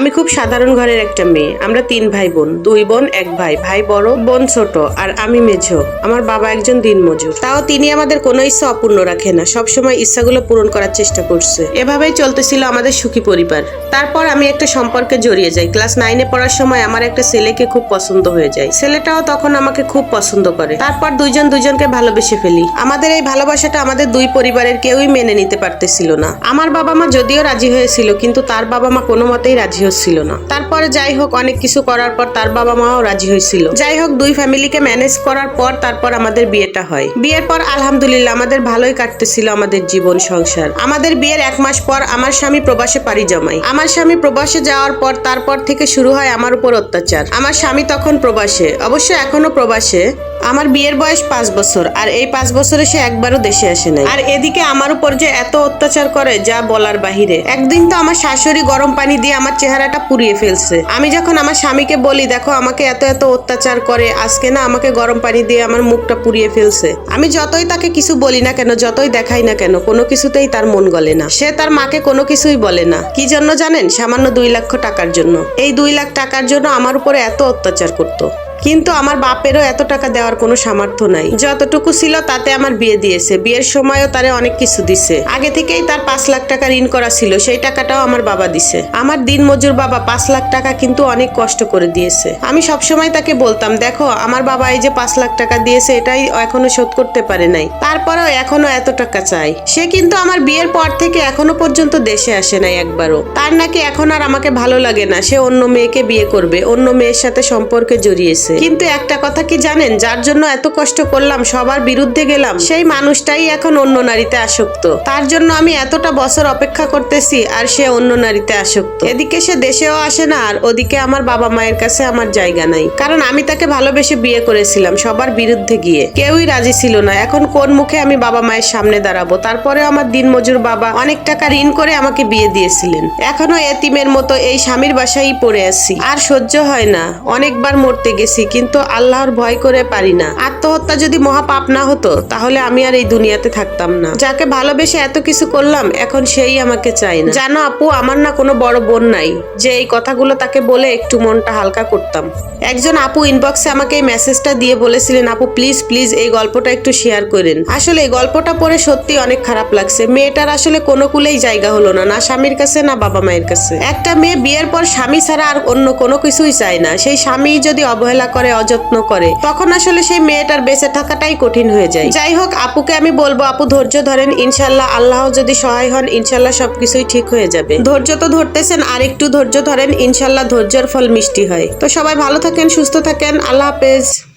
আমি খুব সাধারণ ঘরের একটা মেয়ে। আমরা তিন ভাই বোন। দুই বোন, এক ভাই। ভাই বড়, বোন ছোট, আর আমি মেঝো। আমার বাবা একজন দিন দিনমজুর। তাও তিনি আমাদের কোনো ইচ্ছা অপূর্ণ রাখে না। সবসময় ইচ্ছাগুলো পূরণ করার চেষ্টা করছে। এভাবেই চলতেছিল আমাদের সুখী পরিবার। তারপর আমি একটা সম্পর্কে জড়িয়ে যাই। ক্লাস নাইনে পড়ার সময় আমার একটা ছেলেকে খুব পছন্দ হয়ে যায়। ছেলেটাও তখন আমাকে খুব পছন্দ করে। তারপর দুইজন দুজনকে ভালোবেসে ফেলি। আমাদের এই ভালোবাসাটা আমাদের দুই পরিবারের কেউই মেনে নিতে পারতেছিল না। আমার বাবা মা যদিও রাজি হয়েছিল, কিন্তু তার বাবা মা কোনো মতেই রাজি হচ্ছিল না। তারপরে যাই হোক, অনেক কিছু করার পর তার বাবা মাও রাজি হয়েছিল। যাই হোক, দুই ফ্যামিলিকে ম্যানেজ করার পর তারপর আমাদের বিয়েটা হয়। বিয়ের পর আলহামদুলিল্লাহ আমাদের ভালোই কাটতেছিল আমাদের জীবন সংসার। আমাদের বিয়ের এক মাস পর আমার স্বামী প্রবাসে পাড়ি জমায়। আমার স্বামী প্রবাসে যাওয়ার পর তারপর থেকে শুরু হয় আমার উপর অত্যাচার। আমার স্বামী তখন প্রবাসে, অবশ্য এখনও প্রবাসে। আমার বিয়ের বয়স পাঁচ বছর, আর এই পাঁচ বছরে সে একবারও দেশে আসে নাই। আর এদিকে আমার উপর যে এত অত্যাচার করে, যা বলার বাহিরে। একদিন তো আমার শাশুড়ি গরম পানি দিয়ে আমার চেহারাটা পুড়িয়ে ফেলছে। আমি যখন আমার স্বামীকে বলি, দেখো, আমাকে এত এত অত্যাচার করে, আজকে না আমাকে গরম পানি দিয়ে আমার মুখটা পুড়িয়ে ফেলছে। আমি যতই তাকে কিছু বলি না কেন, যতই দেখাই না কেন, কোনো কিছুতেই তার মন গলে না। সে তার মাকে কোনো কিছুই বলে না। কি জন্য জানেন? সামান্য দুই লক্ষ টাকার জন্য। এই দুই লাখ টাকার জন্য আমার উপরে এত অত্যাচার করতো। কিন্তু আমার বাপেরও এত টাকা দেওয়ার কোনো সামর্থ্য নাই। যতটুকু ছিল তাতে আমার বিয়ে দিয়েছে। বিয়ের সময়ও তারে অনেক কিছু দিছে। আগে থেকেই তার পাঁচ লাখ টাকা ঋণ করা ছিল, সেই টাকাটাও আমার বাবা দিছে। আমার দিন মজুর বাবা পাঁচ লাখ টাকা কিন্তু অনেক কষ্ট করে দিয়েছে। আমি সবসময় তাকে বলতাম, দেখো, আমার বাবা এই যে পাঁচ লাখ টাকা দিয়েছে, এটাই এখনও শোধ করতে পারে নাই। তারপরেও এখনও এত টাকা চাই। সে কিন্তু আমার বিয়ের পর থেকে এখনও পর্যন্ত দেশে আসে নাই একবারও। তার নাকি এখন আর আমাকে ভালো লাগে না। সে অন্য মেয়েকে বিয়ে করবে, অন্য মেয়ের সাথে সম্পর্কে জড়িয়েছে। কিন্তু একটা কথা কি জানেন? যার জন্য এত কষ্ট করলাম, সবার বিরুদ্ধে গেলাম, সেই মানুষটাই এখন অন্য নারীতে আসক্ত। তার জন্য আমি এতটা বছর অপেক্ষা করতেছি আর সে অন্য নারীতে আসক্ত। এদিকে সে দেশেও আসে না, আর ওদিকে আমার বাবা মায়ের কাছে আমার জায়গা নাই। কারণ আমি তাকে ভালোবেসে বিয়ে করেছিলাম, সবার বিরুদ্ধে গিয়ে। কেউই রাজি ছিল না। এখন কোন মুখে আমি বাবা মায়ের সামনে দাঁড়াবো? তারপরে আমার দিনমজুর বাবা অনেক টাকা ঋণ করে আমাকে বিয়ে দিয়েছিলেন। এখনও এতিমের মতো এই স্বামীর বাসায় পড়ে আছি। আর সহ্য হয় না। অনেকবার মরতে গেছি। কিন্তু আল্লাহর ভয় করে পারি না। আত্মহত্যা যদি মহাপাপ না হতো, তাহলে আমি আর এই দুনিয়াতে থাকতাম না। যাকে ভালোবেসে এত কিছু করলাম, এখন সেই আমাকে চাই না। জানো আপু, আমার না কোনো বড় বোন নাই, যে এই কথাগুলো তাকে বলে একটু মনটা হালকা করতাম। একজন আপু ইনবক্সে আমাকে এই মেসেজটা দিয়ে বলেছিলেন, আপু প্লিজ প্লিজ এই গল্পটা একটু শেয়ার করেন। আসলে এই গল্পটা পড়ে সত্যি অনেক খারাপ লাগছে। মেয়েটার আসলে কোনো কুলেই জায়গা হলো না না স্বামীর কাছে, না বাবা মায়ের কাছে। একটা মেয়ে বিয়ের পর স্বামী ছাড়া আর অন্য কোনো কিছুই চায় না। সেই স্বামী যদি অবহেলা করে, অযত্ন করে। তখন আসলে সেই মেয়েটার বেঁচে থাকাটাই কঠিন হয়ে যায়। যাই হোক, আপুকে আমি বলব, আপু ধৈর্য ধরেন, ইনশাল্লাহ আল্লাহ যদি সহায় হন, ইনশাল্লাহ সবকিছুই ঠিক হয়ে যাবে। ধৈর্য তো ধরতেছেন আর একটু ধৈর্য ধরেন, ইনশাল্লাহ ধৈর্যের ফল মিষ্টি হয়। তো সবাই ভালো থাকেন, সুস্থ থাকেন, আল্লাহ হাফেজ।